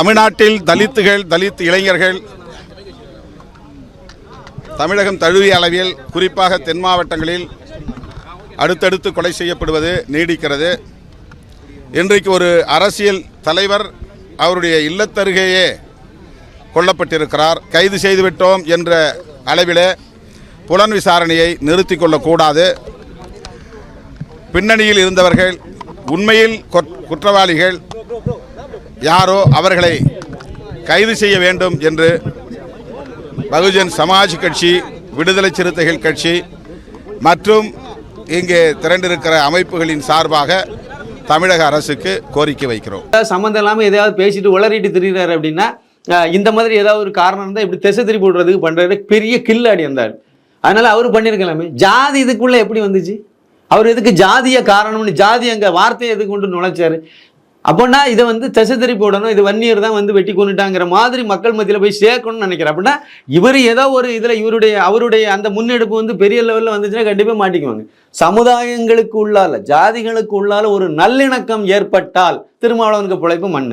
தமிழ்நாட்டில் தலித்துகள் தலித் இளைஞர்கள் தமிழகம் தழுவிய அளவில் குறிப்பாக தென் மாவட்டங்களில் அடுத்தடுத்து கொலை செய்யப்படுவது நீடிக்கிறது. இன்றைக்கு ஒரு அரசியல் தலைவர் அவருடைய இல்லத்தருகேயே கொல்லப்பட்டிருக்கிறார். கைது செய்துவிட்டோம் என்ற அளவிலே புலன் விசாரணையை நிறுத்தி கொள்ளக்கூடாது. பின்னணியில் இருந்தவர்கள் உண்மையில் குற்றவாளிகள் யாரோ அவர்களை கைது செய்ய வேண்டும் என்று பகுஜன் சமாஜ் கட்சி விடுதலை சிறுத்தைகள் கட்சி மற்றும் இங்கே திரண்டிருக்கிற அமைப்புகளின் சார்பாக தமிழக அரசுக்கு கோரிக்கை வைக்கிறோம். சம்மந்தம் இல்லாமல் எதையாவது பேசிட்டு உளறிட்டு திரிகிறாரு அப்படின்னா இந்த மாதிரி ஏதாவது ஒரு காரணம் இருந்தால் இப்படி திசை திருப்பி விடுறதுக்கு பண்ணுறது பெரிய கில்லாடி இருந்தார். அதனால அவர் பண்ணியிருக்கலாமே. ஜாதி இதுக்குள்ளே எப்படி வந்துச்சு? அவர் எதுக்கு ஜாதிய காரணம்னு ஜாதி அங்கே வார்த்தையை எதுக்கு கொண்டு நுழைச்சாரு? அப்போனா இதை வந்து திசை திருப்பி விடணும் இது வன்னியர் தான் வந்து வெட்டி கொண்டுட்டாங்கிற மாதிரி மக்கள் மத்தியில் போய் சேர்க்கணும்னு நினைக்கிறேன். அப்படின்னா இவர் ஏதோ ஒரு இதில் இவருடைய அவருடைய அந்த முன்னெடுப்பு வந்து பெரிய லெவலில் வந்துச்சுன்னா கண்டிப்பாக மாட்டிக்குவாங்க. சமுதாயங்களுக்கு உள்ளால ஜாதிகளுக்கு உள்ளால ஒரு நல்லிணக்கம் ஏற்பட்டால் திருமாவளவனுக்கு பிழைப்பு மண்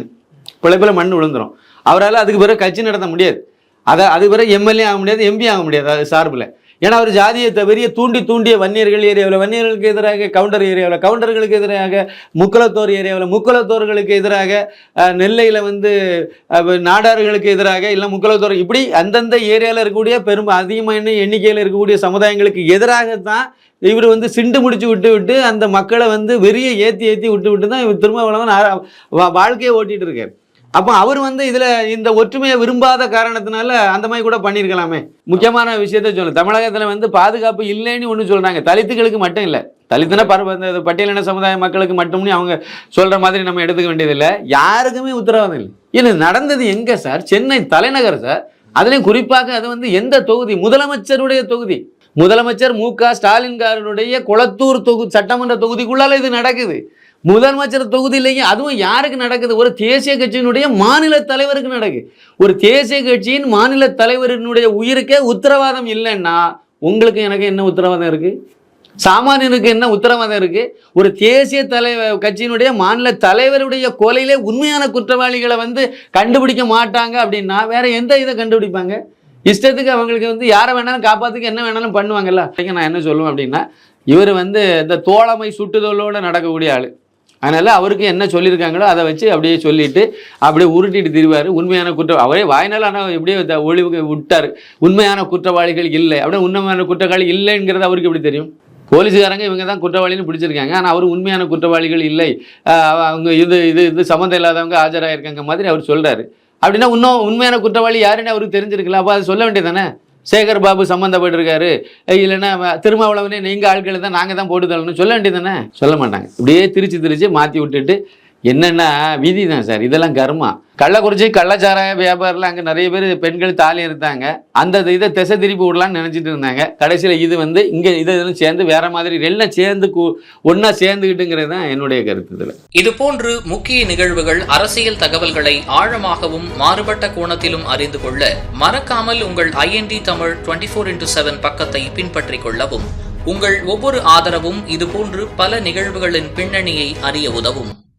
பிழைப்பில் மண் விழுந்துரும். அவரால் அதுக்கு பிறகு கட்சி நடத்த முடியாது. அதை அதுக்கு பிறகு எம்எல்ஏ ஆக முடியாது எம்பி ஆக முடியாது அது சார்பில். ஏன்னா அவர் ஜாதியை தவிர தூண்டி தூண்டிய வன்னியர்கள் ஏரியாவில் வன்னியர்களுக்கு எதிராக கவுண்டர் ஏரியாவில் கவுண்டர்களுக்கு எதிராக முக்கலத்தோர் ஏரியாவில் முக்குலத்தோர்களுக்கு எதிராக நெல்லையில் வந்து நாடார்களுக்கு எதிராக இல்லை முக்குலத்தோர் இப்படி அந்தந்த ஏரியாவில் இருக்கக்கூடிய பெரும் அதிகமான எண்ணிக்கையில் இருக்கக்கூடிய சமுதாயங்களுக்கு எதிராக தான் இவர் வந்து சிண்டு முடிச்சு விட்டு விட்டு அந்த மக்களை வந்து வெறிய ஏற்றி ஏற்றி விட்டு விட்டு தான் இவர் திருமாவளவன் ஆ- வா- வாழ்க்கையை ஓட்டிகிட்டு இருக்கார். அப்போ அவர் வந்து இதில் இந்த ஒற்றுமையை விரும்பாத காரணத்தினால அந்த மாதிரி கூட பண்ணியிருக்கலாமே. முக்கியமான விஷயத்த சொல்லு தமிழகத்தில் வந்து பாதுகாப்பு இல்லைன்னு ஒன்று சொல்கிறாங்க தலித்துகளுக்கு மட்டும் இல்லை. தலித்துனா பரவ பட்டியலின சமுதாய மக்களுக்கு மட்டும்னு அவங்க சொல்கிற மாதிரி நம்ம எடுத்துக்க வேண்டியதில்லை. யாருக்குமே உத்தரவாதம் இல்லை. இது நடந்தது எங்கே சார்? சென்னை தலைநகர் சார். அதுலேயும் குறிப்பாக அது வந்து எந்த தொகுதி? முதலமைச்சருடைய தொகுதி. முதலமைச்சர் மு க ஸ்டாலின்காரனுடைய குளத்தூர் தொகு சட்டமன்ற தொகுதிக்குள்ளால இது நடக்குது. முதலமைச்சர் தொகுதியிலேயே அதுவும் யாருக்கு நடக்குது? ஒரு தேசிய கட்சியினுடைய மாநில தலைவருக்கு நடக்கு. ஒரு தேசிய கட்சியின் மாநில தலைவரினுடைய உயிருக்கே உத்தரவாதம் இல்லைன்னா உங்களுக்கு எனக்கு என்ன உத்தரவாதம் இருக்கு? சாமானியனுக்கு என்ன உத்தரவாதம் இருக்கு? ஒரு தேசிய தலைவர் கட்சியினுடைய மாநில தலைவருடைய கொலையிலே உண்மையான குற்றவாளிகளை வந்து கண்டுபிடிக்க மாட்டாங்க அப்படின்னா வேற எந்த இதை கண்டுபிடிப்பாங்க? இஷ்டத்துக்கு அவங்களுக்கு வந்து யாரை வேணாலும் காப்பாத்துக்கு என்ன வேணாலும் பண்ணுவாங்கல்ல. நான் என்ன சொல்லுவேன் அப்படின்னா இவர் வந்து இந்த தோழமை சுட்டுதலோடு நடக்கக்கூடிய ஆள். அதனால அவருக்கு என்ன சொல்லியிருக்காங்களோ அதை வச்சு அப்படியே சொல்லிட்டு அப்படியே உருட்டிட்டு திருவார். உண்மையான குற்ற அவரே வாய்நாள் ஆனால் எப்படியே த- ஒளிவு விட்டார். உண்மையான குற்றவாளிகள் இல்லை. அப்படியே உண்மையான குற்றவாளி இல்லைங்கிறது அவருக்கு எப்படி தெரியும்? போலீஸுக்காரங்க இவங்க தான் குற்றவாளின்னு பிடிச்சிருக்காங்க. ஆனால் அவர் உண்மையான குற்றவாளிகள் இல்லை. அவ- அவங்க இது இது இது சம்மந்தம் இல்லாதவங்க ஆஜராயிருக்காங்க மாதிரி அவர் சொல்கிறாரு அப்படின்னா இன்னும் உண்மையான குற்றவாளி யாருன்னு அவருக்கு தெரிஞ்சிருக்கலாம். அப்போ அதை சொல்ல வேண்டியதானே சேகர் பாபு சம்மந்தப்பட்டிருக்காரு இல்லைன்னா திருமாவளவனே நீங்கள் ஆட்களை தான் நாங்கள் தான் போட்டு தரணும்னு சொல்ல வேண்டியது தானே? சொல்ல மாட்டாங்க. இப்படியே திரிச்சு திரிச்சு மாற்றி விட்டுட்டு என்னென்னா விதி தான் சார். இதெல்லாம் கர்மா. கள்ளக்குறிச்சி கள்ளச்சாராய வியாபாரில் அங்கே நிறைய பேர் பெண்கள் தாலி இருந்தாங்க அந்த இதை திசை திருப்பி விடலான்னு நினச்சிட்டு இருந்தாங்க. கடைசியில் இது வந்து இங்கே இதை இதெல்லாம் சேர்ந்து வேற மாதிரி எல்லாம் சேர்ந்து ஒன்றா சேர்ந்துக்கிட்டுங்கிறது தான் என்னுடைய கருத்து இதில். இதுபோன்று முக்கிய நிகழ்வுகள் அரசியல் தகவல்களை ஆழமாகவும் மாறுபட்ட கோணத்திலும் அறிந்து கொள்ள மறக்காமல் உங்கள் IND Tamil twenty four into seven பக்கத்தை பின்பற்றிக் கொள்ளவும். உங்கள் ஒவ்வொரு ஆதரவும் இதுபோன்று பல நிகழ்வுகளின் பின்னணியை அறிய உதவும்.